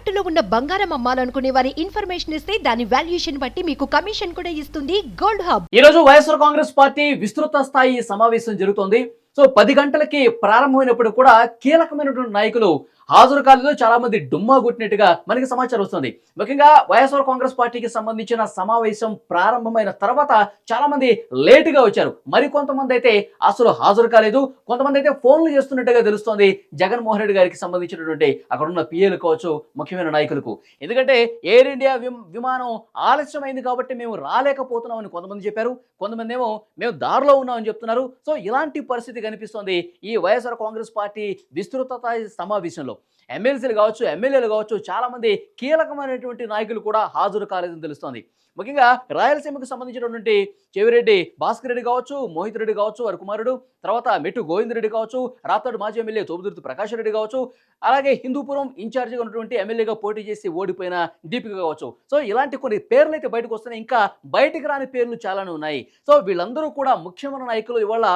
తాకట్టులో ఉన్న బంగారం అమ్మాలనుకునే వారి ఇన్ఫర్మేషన్ ఇస్తే దాని వాల్యుయేషన్ బట్టి మీకు కమిషన్ కూడా ఇస్తుంది గోల్డ్ హబ్. ఈ రోజు వైఎస్ఆర్ కాంగ్రెస్ పార్టీ విస్తృత స్థాయి సమావేశం జరుగుతోంది. సో పది గంటలకి ప్రారంభమైనప్పుడు కూడా కీలకమైనటువంటి నాయకులు హాజరు కాలేదు చాలా మంది డుమ్మా కొట్టినట్టుగా మనకి సమాచారం వస్తుంది. ముఖ్యంగా వైఎస్ఆర్ కాంగ్రెస్ పార్టీకి సంబంధించిన సమావేశం ప్రారంభమైన తర్వాత చాలా మంది లేటుగా వచ్చారు. మరి కొంతమంది అయితే అసలు హాజరు కాలేదు. కొంతమంది అయితే ఫోన్లు చేస్తున్నట్టుగా తెలుస్తోంది. జగన్మోహన్ రెడ్డి గారికి సంబంధించినటువంటి అక్కడ ఉన్న పిఏలు కావచ్చు ముఖ్యమైన నాయకులకు. ఎందుకంటే ఎయిర్ ఇండియా విమ్- విమానం ఆలస్యమైంది కాబట్టి మేము రాలేకపోతున్నామని కొంతమంది చెప్పారు. కొంతమంది ఏమో మేము దారిలో ఉన్నామని చెప్తున్నారు. సో ఇలాంటి పరిస్థితి కనిపిస్తోంది ఈ వైఎస్ఆర్ కాంగ్రెస్ పార్టీ విస్తృత స్థాయి సమావేశంలో. ఎమ్మెల్సీలు కావచ్చు ఎమ్మెల్యేలు కావచ్చు చాలా మంది కీలకమైనటువంటి నాయకులు కూడా హాజరు కాలేదని తెలుస్తోంది. ముఖ్యంగా రాయలసీమకు సంబంధించినటువంటి చెవిరెడ్డి భాస్కర్ రెడ్డి కావచ్చు మోహిత్ రెడ్డి కావచ్చు వారి కుమారుడు తర్వాత మెట్టు గోవింద్ రెడ్డి కావచ్చు రాతోడు మాజీ ఎమ్మెల్యే తోబుదుర్తి ప్రకాష్ రెడ్డి కావచ్చు అలాగే హిందూపురం ఇన్ఛార్జిగా ఉన్నటువంటి ఎమ్మెల్యేగా పోటీ చేసి ఓడిపోయిన దీపిక కావచ్చు. సో ఇలాంటి కొన్ని పేర్లు అయితే బయటకు వస్తున్నాయి. ఇంకా బయటికి రాని పేర్లు చాలానే ఉన్నాయి. సో వీళ్ళందరూ కూడా ముఖ్యమైన నాయకులు. ఇవాళ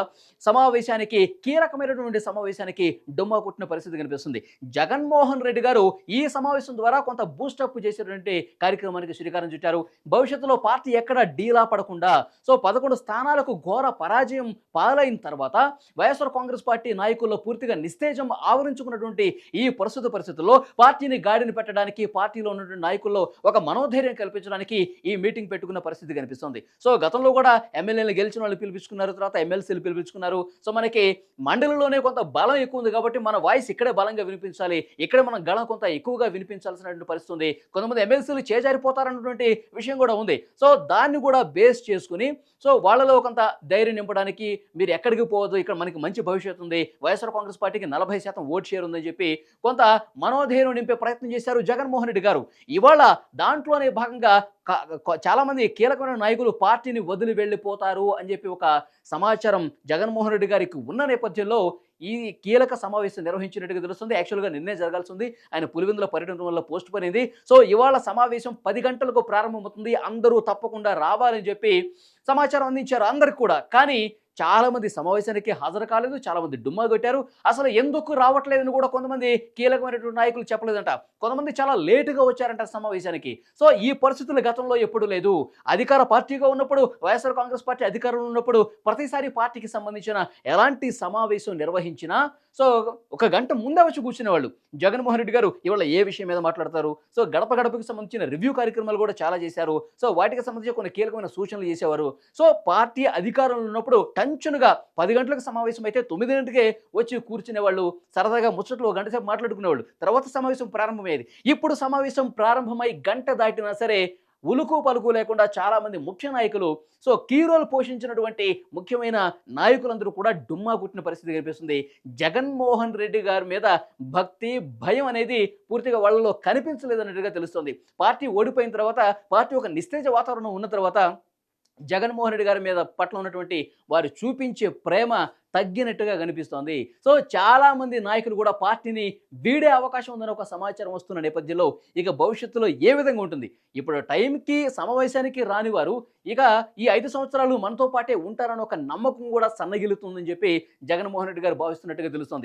సమావేశానికి కీలకమైనటువంటి సమావేశానికి డొమ్మా కొట్టిన పరిస్థితి కనిపిస్తుంది. జగన్మోహన్ రెడ్డి గారు ఈ సమావేశం ద్వారా కొంత బూస్టప్ చేసేటువంటి కార్యక్రమానికి శ్రీకారం చుట్టారు. భవిష్యత్తులో పార్టీ ఎక్కడ డీలా పడకుండా సో పదకొండు స్థానాలకు ఘోర పరాజయం పాలైన తర్వాత వైఎస్ఆర్ కాంగ్రెస్ పార్టీ నాయకుల్లో పూర్తిగా నిస్తేజం ఆవరించుకున్నటువంటి ఈ ప్రస్తుత పరిస్థితుల్లో పార్టీని గాడిని పెట్టడానికి పార్టీలో ఉన్నటువంటి నాయకుల్లో ఒక మనోధైర్యం కల్పించడానికి ఈ మీటింగ్ పెట్టుకున్న పరిస్థితి కనిపిస్తుంది. సో గతంలో కూడా ఎమ్మెల్యేలు గెలిచిన వాళ్ళు పిలిపించుకున్నారు తర్వాత ఎమ్మెల్సీలు పిలిపించుకున్నారు. సో మనకి మండలిలోనే కొంత బలం ఎక్కువ ఉంది కాబట్టి మన వాయిస్ ఇక్కడే బలంగా వినిపించాలి. తల్లి ఇక్కడ మనం గళం కొంత ఎక్కువగా వినిపించాల్సినటువంటి పరిస్థితి ఉంది కొంతమంది ఎమ్మెల్సీలు చేజారిపోతారన్నటువంటి విషయం కూడా ఉంది. సో దాన్ని కూడా బేస్ చేసుకుని సో వాళ్ళలో కొంత ధైర్యం నింపడానికి మీరు ఎక్కడికి పోవద్దు. ఇక్కడ మనకి మంచి భవిష్యత్తు ఉంది. వైఎస్ఆర్ కాంగ్రెస్ పార్టీకి నలభై శాతం ఓట్ షేర్ ఉందని చెప్పి కొంత మనోధైర్యం నింపే ప్రయత్నం చేశారు జగన్మోహన్ రెడ్డి గారు. ఇవాళ దాంట్లోనే భాగంగా చాలామంది కీలకమైన నాయకులు పార్టీని వదిలి వెళ్ళిపోతారు అని చెప్పి ఒక సమాచారం జగన్మోహన్ రెడ్డి గారికి ఉన్న నేపథ్యంలో ఈ కీలక సమావేశం నిర్వహించినట్టుగా తెలుస్తుంది. యాక్చువల్గా నిన్నే జరగాల్సి ఉంది ఆయన పులివెందుల పర్యటన వల్ల పోస్ట్ పోయింది సో ఇవాళ సమావేశం పది గంటలకు ప్రారంభమవుతుంది. అందరూ తప్పకుండా రావాలని చెప్పి సమాచారం అందించారు అందరికి కూడా. కానీ చాలా మంది సమావేశానికి హాజరు కాలేదు చాలా మంది డుమ్మా కొట్టారు. అసలు ఎందుకు రావట్లేదని కూడా కొంతమంది కీలకమైనటువంటి నాయకులు చెప్పలేదంట. కొంతమంది చాలా లేటుగా వచ్చారంట సమావేశానికి. సో ఈ పరిస్థితులు గతంలో ఎప్పుడు లేదు. అధికార పార్టీగా ఉన్నప్పుడు వైఎస్ఆర్ కాంగ్రెస్ పార్టీ అధికారంలో ఉన్నప్పుడు ప్రతిసారి పార్టీకి సంబంధించిన ఎలాంటి సమావేశం నిర్వహించినా సో ఒక గంట ముందే వచ్చి కూర్చునేవాళ్ళు. జగన్మోహన్ రెడ్డి గారు ఇవాళ ఏ విషయం మీద మాట్లాడతారు? సో గడప గడపకి సంబంధించిన రివ్యూ కార్యక్రమాలు కూడా చాలా చేశారు. సో వాటికి సంబంధించి కొన్ని కీలకమైన సూచనలు చేసేవారు. సో పార్టీ అధికారంలో ఉన్నప్పుడు సంచునుగా పది గంటలకు సమావేశం అయితే తొమ్మిది గంటకే వచ్చి కూర్చునే వాళ్ళు సరదాగా ముచ్చట్లో ఒక గంట సేపు మాట్లాడుకునేవాళ్ళు. తర్వాత సమావేశం ప్రారంభమయ్యేది. ఇప్పుడు సమావేశం ప్రారంభమై గంట దాటినా సరే ఉలుకు పలుకు లేకుండా చాలామంది ముఖ్య నాయకులు సో కీ రోల్ పోషించినటువంటి ముఖ్యమైన నాయకులందరూ కూడా డుమ్మా కుట్టిన పరిస్థితి కనిపిస్తుంది. జగన్మోహన్ రెడ్డి గారి మీద భక్తి భయం అనేది పూర్తిగా వాళ్ళలో కనిపించలేదన్నట్టుగా తెలుస్తుంది. పార్టీ ఓడిపోయిన తర్వాత పార్టీ ఒక నిస్తేజ వాతావరణం ఉన్న తర్వాత జగన్మోహన్ రెడ్డి గారి మీద పట్ల ఉన్నటువంటి వారు చూపించే ప్రేమ తగ్గినట్టుగా కనిపిస్తోంది. సో చాలామంది నాయకులు కూడా పార్టీని వీడే అవకాశం ఉందని ఒక సమాచారం వస్తున్న నేపథ్యంలో ఇక భవిష్యత్తులో ఏ విధంగా ఉంటుంది? ఇప్పుడు టైంకి సమావేశానికి రాని వారు ఇక ఈ ఐదు సంవత్సరాలు మనతో పాటే ఉంటారని ఒక నమ్మకం కూడా సన్నగిలుతుందని చెప్పి జగన్మోహన్ రెడ్డి గారు భావిస్తున్నట్టుగా తెలుస్తోంది.